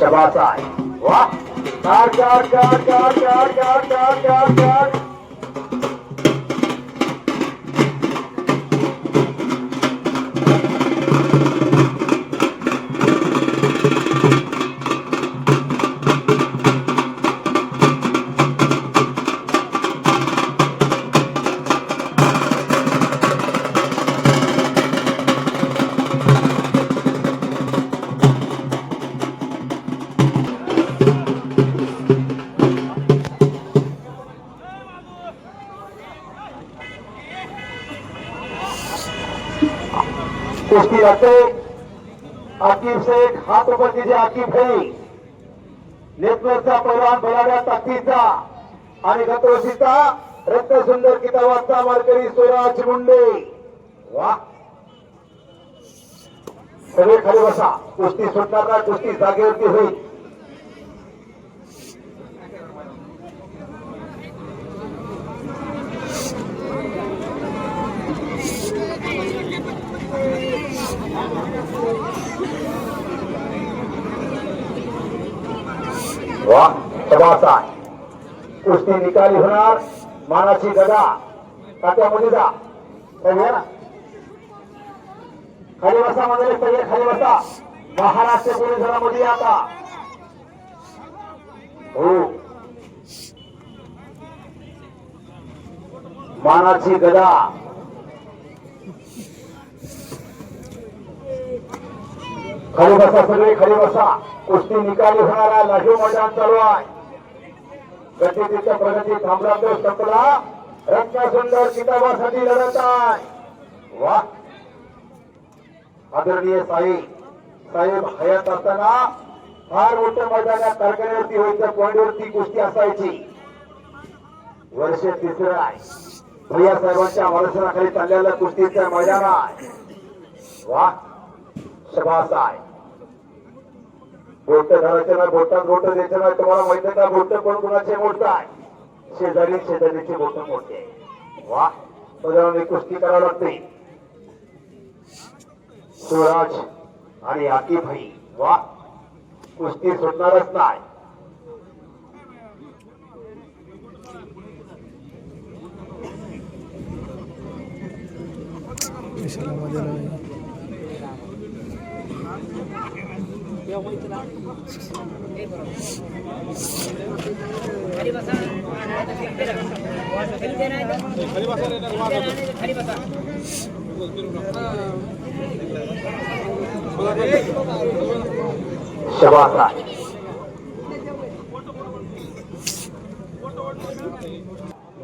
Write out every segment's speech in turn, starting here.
शबाचा आहे. वा. कुस्ती लागते आकिब शेख हात उपस्थिती आकिब भाई नेतृत्वचा पैलवान बलाढ्या ताकदीचा आणि गतवर्षीचा रत्नसुंदर किताबाचा वारकरी स्वराज मुंडे। वा। सगळे खाली बसा। कुस्ती सुटणार कुस्ती जागेवरती होईल। कुस्ती निकाली होणार मानाची गदा. तात्यामध्ये मुलीचा. खाली ना? खाली बसा म्हणजे पहिले खाली बसा. महाराष्ट्र पोलीस या आता. हो. मानाची गदा. खाली बसा सगळे खाली बसा कुस्ती निकाली होणारा लाजू मैदान चालू आहे. गतीच्या प्रगती थांबला तो संपला. रत्न सुंदर किताबासाठी लढत आहे. वा. आदरणीय साई साहेब हयात असताना फार मोठ्या मैदानात कारखान्यावरती व्हायच्या पॉईंटवरती कुस्ती असायची. वर्ष तिसरं आहे. भैया साहेबांच्या मार्गदर्शनाखाली चाललेल्या कुस्तीचं मैदान आहे. वा. शबास आहे. बोट धरायचं ना बोटात बोट द्यायचं ना तुम्हाला माहिती आहे का? बोट पण कुणाचे? मोठं आहे. शेजारी शेजारीचे बोट मोठे वा. बजावणी कुस्ती करावं लागते. सुराज आणि आकी भाई. वा. कुस्ती सुटणारच नाही. शबास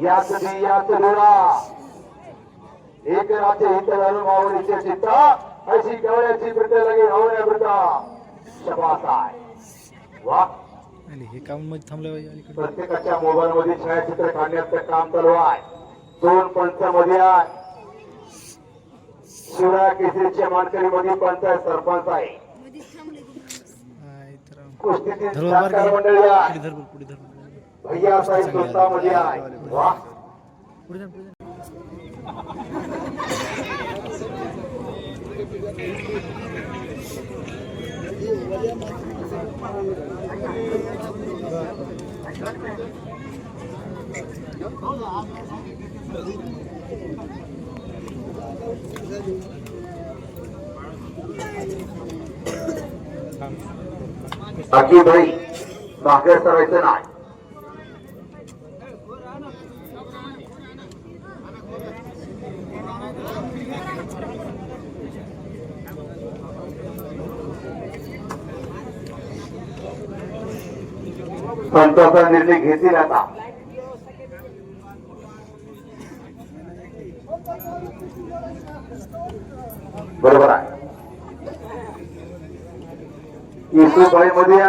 या तुम्ही या तुम्हाला एक राचे हित घालून मावळीचे चित्ता. अशी केवळ्याची ब्रिट लगे हवण्या ब्रिटा शबास प्रत्येकाच्या मोबाईल मध्ये छायाचित्र काढण्याचं काम चालू आहे. दोन पंचामध्ये आहे. शिवराय केसरीच्या मानकरी मध्ये पंच सरपंच आहे. कुस्तीतील सहकार बाकी भाई मागे सरायचं नाही. पंचाचा निर्णय घेतील आता. बरोबर आहे. येशूबाई मध्ये.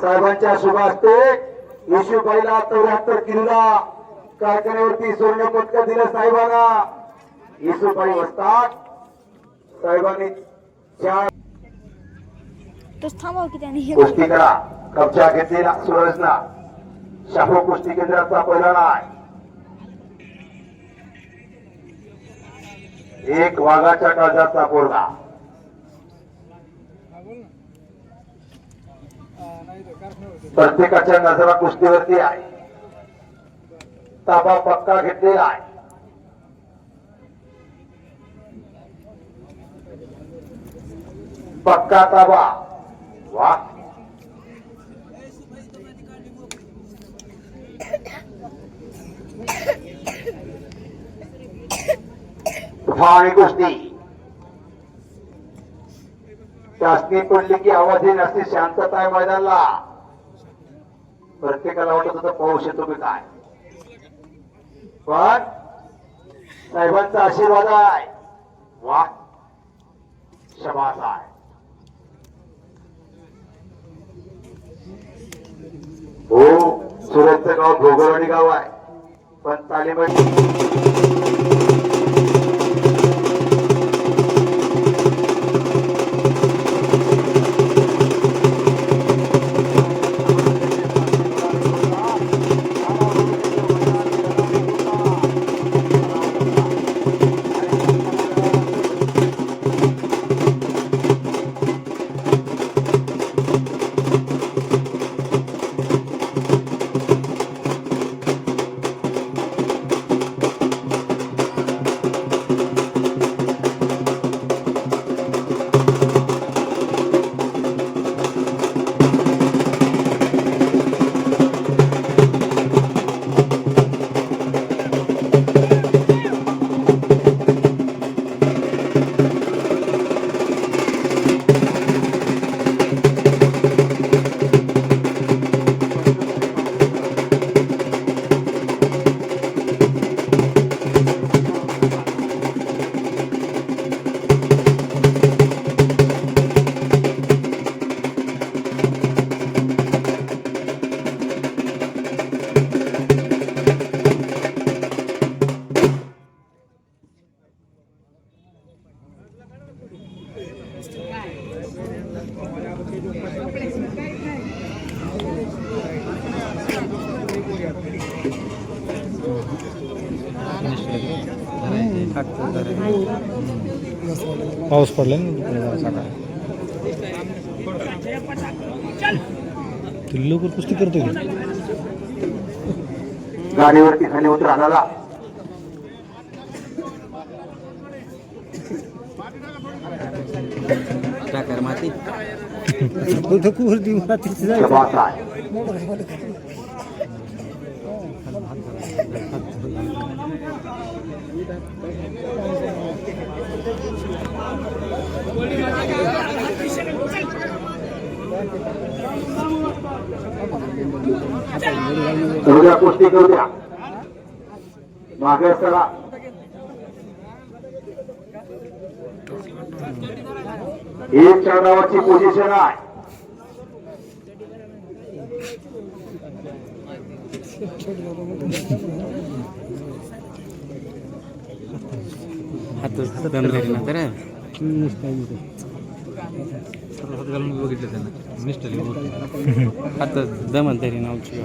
साहेबांच्या शुभ हस्ते येशूबाईला चौऱ्याहत्तर किल्ला कारखान्यावरती स्वर्ण पदक दिलं साहेबांना. येशूबाई वसतात साहेबांनी चार कुस्ती करा. कब्जा घेतलेला सुरजना शाहू कुस्ती केंद्राचा पहिला नाय. एक वाघाच्या काळजाचा पोरगा. प्रत्येकाच्या नजरा कुस्तीवरती आहे. ताबा पक्का घेतलेला आहे. पक्का ताबा. वा तुफानी गोष्टी. शासनी पडली की आवाज येईल असते शांतता आहे मैदानाला. प्रत्येकाला वाटत होतं पाऊस येतो मी काय. पण साहेबांचा आशीर्वाद आहे. वा. शबास आहे. हो सुरतचं गाव भोगरवाडी गाव आहे. पण तालिबाई पाऊस पडला ना तिकडे जरा सकाळी. ते लवकर कुस्ती करतो की? गाडीवरती खाली उतर आणाला माती? उद्या कुस्ती करू द्या. मागे चला. एक चरणावरची पोझिशन आहे. हात दम ना तर. बघितलं त्यांना. मिस्टर हात दम धरी ना उची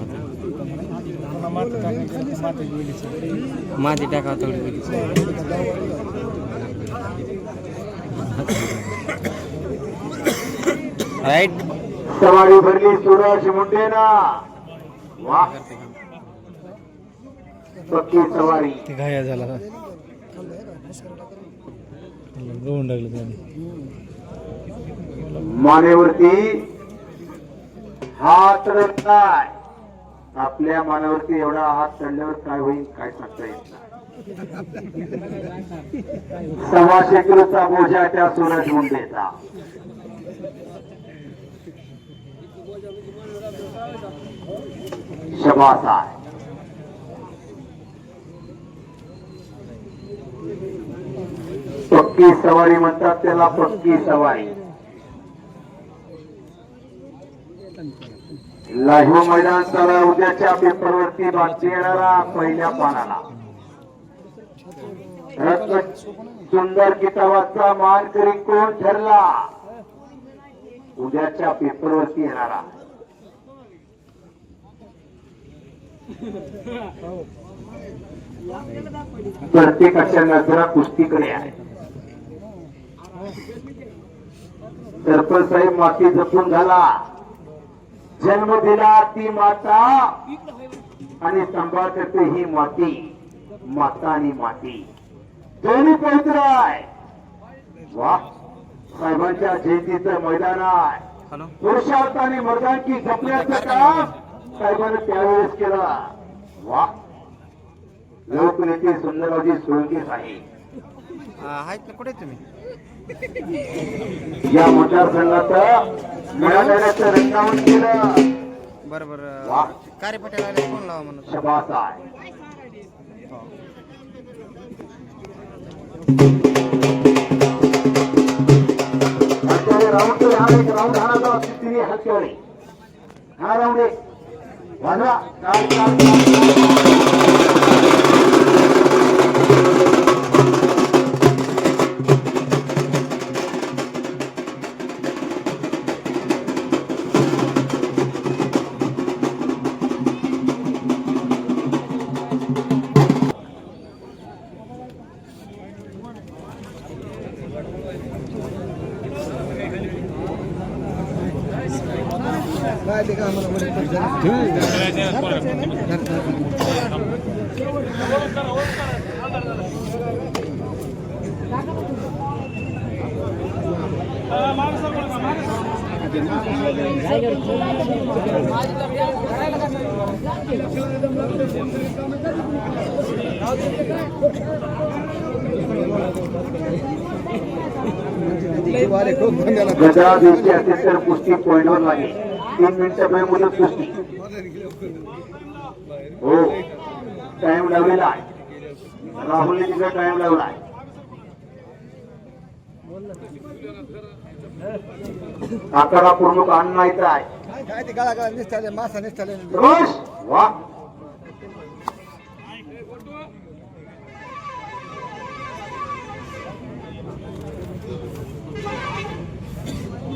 माती टाका थोडी बघितली राईट सवारी भरली सूरज मुंडेना पक्की सवारी. घाया झाला. गवून लागलं मानेवरती हात चढत नाही आपल्या मनावरती एवढा हात चढल्यावर काय होईल काय सांगता येत नाही. सव्वाशे किलोचा बोजा त्या सूरज मुंडेचा शबास आहे पक्की सवारी म्हणतात त्याला पक्की सवारी. लाईव्ह मैदान चालू उद्याच्या पेपरवरती बातमी येणारा पहिल्या पानाला. सुंदर किताबाचा मानकरी कोण ठरला? उद्याच्या पेपरवरती येणारा. प्रत्येकाच्या नजरा कुस्तीकडे आहे. सरपंच साहेब माती जपून झाला. जन्म दिला ती माता. आणि सांभाळ करते ही माती. माता आणि माती. दोन्ही पवित्र आहे. वा. साहेबांच्या जयंतीचं मैदान आहे. पुरुषार्थ आणि मर्दांकी जपण्याचं काम साहेबांनी त्यावेळेस केलं. वा. लोकनेते सुंदररावजी सोळंके साहेब. आहेत ना कुठे तुम्ही? या केलं बरं बरं वा. पटेल आले फोन लावा म्हणून आहे राऊंड हा राऊंड हाणाचा तिन्ही हा राऊंड एक वाजवा गजरा दिवशी असेल तर कुस्ती पॉइंटवर लागेल तीन कुस्ती हो टाइम लावलेला आहे. राहुलने तिचा टाइम लावला आहे. आकारा पूर्ण अन्न येत आहे. मासा निसटाले रोष वा.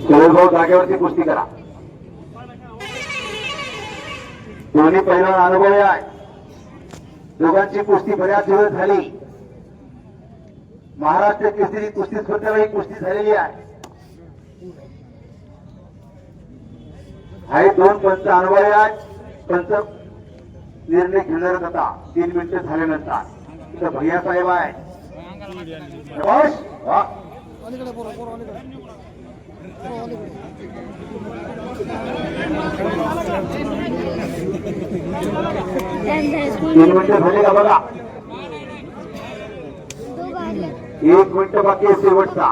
भाऊ जागेवरती कुस्ती करा. दोन्ही पहिला अनुभव आहे दोघांची कुस्ती बऱ्याच दिवस झाली. महाराष्ट्र केसरी कुस्ती स्पर्धेला ही कुस्ती झालेली आहे. आहे दोन पंच अनुभव आहेत पंच निर्णय घेणार होता तीन मिनिटं झाल्यानंतर. भैया साहेब आहे तीन मिनिटं झाले का बघा. एक मिनिट बाकी आहे शेवटचा.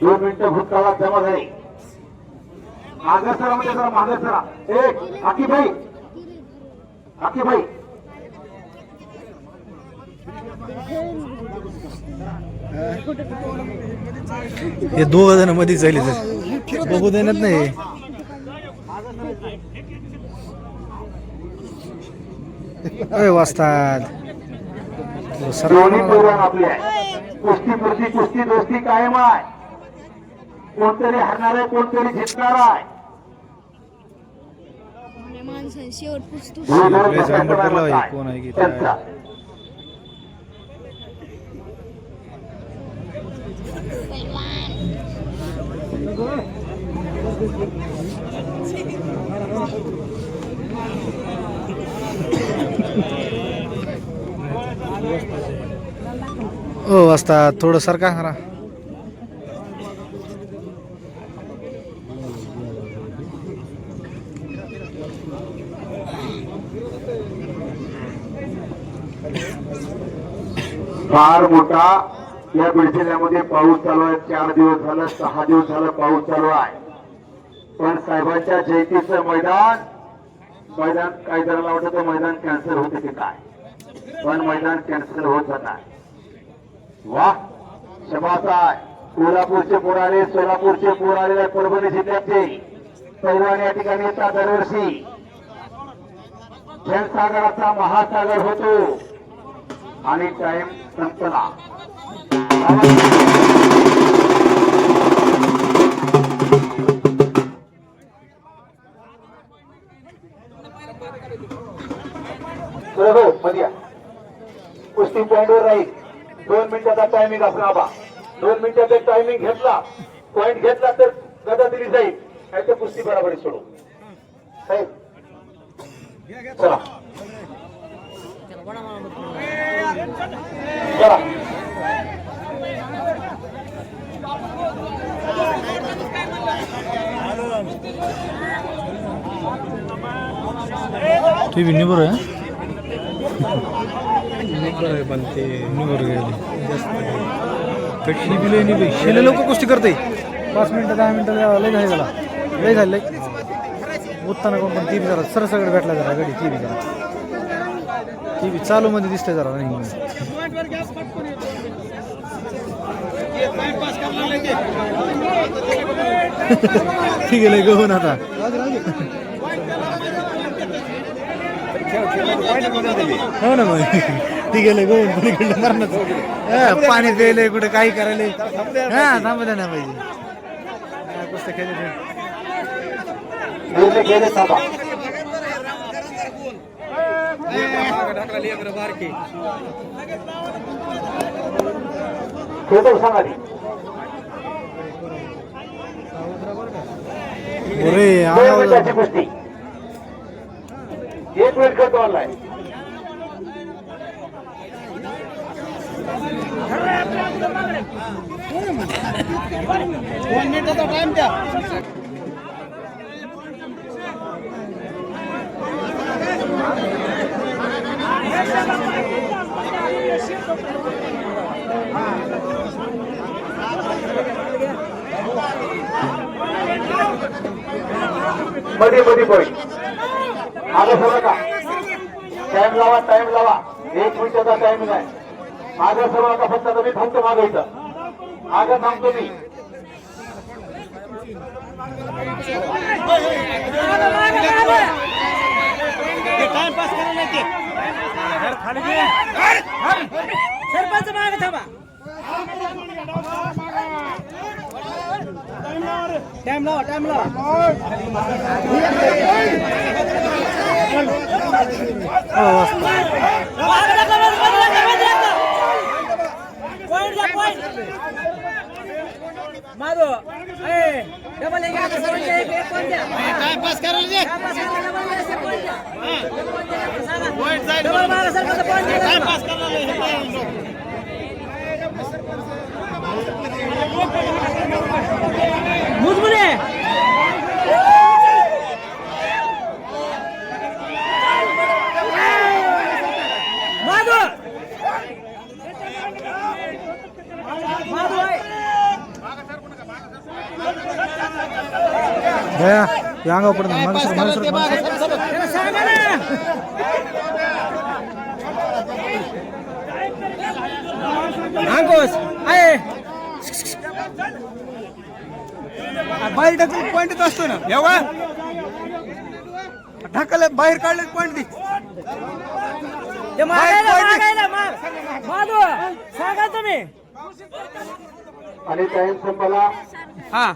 दोन मिनिटं भूतकाळात जमा झाले. मागे सरा म्हणजे जरा मागे सरा. एक आकी भाई आकी भाई हे दोघ जणमध्ये चालले तर बघू देण्यात नाही. आहे कुस्ती कुस्ती दोस्ती कायम आहे. कोणतरी हरणार आहे कोणतरी जिंकणार आहे. माणसं शेवट पुस्तू. ओ वाजतात थोडं सरका करा फार मोठा या बीड जिल्ह्यामध्ये पाऊस चालू आहे चार दिवस झालं सहा दिवस झालं पाऊस चालू आहे. पण साहेबांच्या जयंतीचं मैदान मैदान काही जणांना वाटत मैदान कॅन्सल होते की काय? पण मैदान कॅन्सल होत नाही वा शबास आहे. कोल्हापूरचे पोर आले सोलापूरचे पोर आलेले परभणी जिल्ह्याचे. पैलवान या ठिकाणी येतात दरवर्षी. जनसागराचा महासागर होतो. आणि टाइम संपला. कुस्ती पॉइंटवर राहील. दोन मिनिटाचा टायमिंग असणार बा. दोन मिनिटाचा टायमिंग घेतला पॉइंट घेतला तर गदा दिली जाईल. नाही तर कुस्ती बराबरी सोडू. साहेब. चला. चला. टी व्ही निबर आहे पण ते निबर गेले टी व्ही निबर शेले लोक कुस्ती करते. पाच मिनिटं दहा मिनिटं लय झाले झाला लय झालं लय. उत्ताना कोण पण टी व्ही जरा सरसगड भेटला जरा गडी टी व्ही जरा. टी व्ही चालू मध्ये दिसते जरा नाही. ठीक आहे गहून आता. हो ना मग ती गेले गोवून पलीकडलं पाणी प्यायलंय कुठे काही करायला हा थांबू द्या ना पाहिजे हा, कुस्त्या खेळले सांगा अरे आवाज- कुस्ती एक मिनिट करतो ऑनलाईन मध्ये मध्ये पॉईंट माझं सरळ का टाइम लावा टाइम लावा. एक मिनिटाचा टाइम नाही. माझं सरळ का फक्त तुम्ही थांबतो मागे इथं. मागे थांबतो मी ટાઈમ લો ટાઈમ લો માધો એ ડબલ એક એક કોણ છે એક કોણ છે ટાઈમ પાસ કરો છે પોઈન્ટ સાઈડ ડબલ મારો સર કોણ છે ટાઈમ પાસ કરો લે सर, मागे सर, मागे सर. अंकुश आहे बाहेर ढकल पॉईंट असतो ना. एवढा ढकल बाहेर काढले पॉईंट दे. सांगा तुम्ही. आणि टाइम संपला हा.